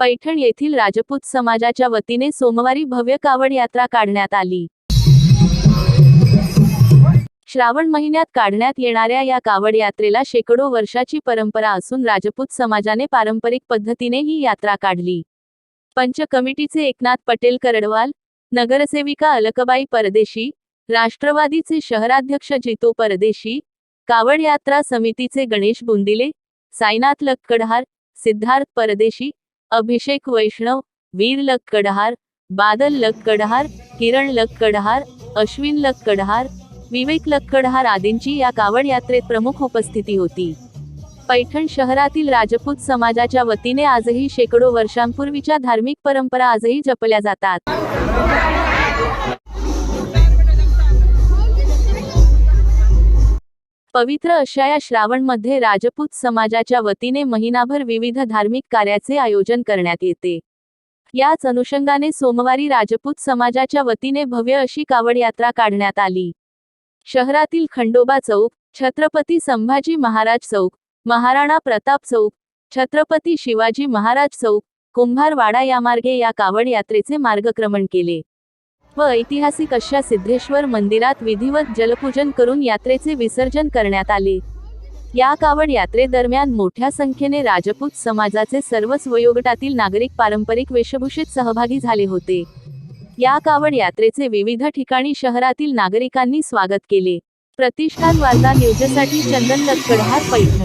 पैठण येथील राजपूत समाजाच्या वतीने सोमवारी भव्य कावड यात्रा काढण्यात आली. श्रावण महिन्यात काढण्यात येणाऱ्या या कावड यात्रेला शेकडो वर्षाची परंपरा असून राजपूत समाजाने पारंपरिक पद्धतीने ही यात्रा काढली. पंच कमिटीचे एकनाथ पटेल करडवाल नगरसेविका अलकबाई परदेशी राष्ट्रवादीचे शहराध्यक्ष जितो परदेशी कावड यात्रा समितीचे गणेश बुंदिले साईनाथ लक्कडहार सिद्धार्थ परदेशी अभिषेक वैष्णव वीर लक्कडहार बादल लक्कडहार किरण लक्कडहार अश्विन लक्कडहार विवेक लक्कडहार आदींची या कावड यात्रेत प्रमुख उपस्थिती होती. पैठण शहरातील राजपूत समाजाच्या वतीने आजही शेकडो वर्षांपूर्वीच्या धार्मिक परंपरा आजही जपल्या जातात. पवित्र अशा या श्रावणमध्ये राजपूत समाजाच्या वतीने महिनाभर विविध धार्मिक कार्याचे आयोजन करण्यात येते. याच अनुषंगाने सोमवारी राजपूत समाजाच्या वतीने भव्य अशी कावड यात्रा काढण्यात आली. शहरातील खंडोबा चौक छत्रपती संभाजी महाराज चौक महाराणा प्रताप चौक छत्रपती शिवाजी महाराज चौक कुंभारवाडा यामार्गे या कावड यात्रेचे मार्गक्रमण केले. व ऐतिहासिक अशा सिद्धेश्वर मंदिरात विधिवत जलपूजन करून यात्रेचे विसर्जन करण्यात आले. या कावड यात्रेदरम्यान मोठ्या संख्येने राजपूत समाजाचे सर्वच वयोगटातील नागरिक पारंपरिक वेशभूषेत सहभागी झाले होते. या कावड यात्रेचे विविध ठिकाणी शहरातील नागरिकांनी स्वागत केले. प्रतिष्ठान वार्ता न्यूजसाठी चंदन लक्कडहार पैठण.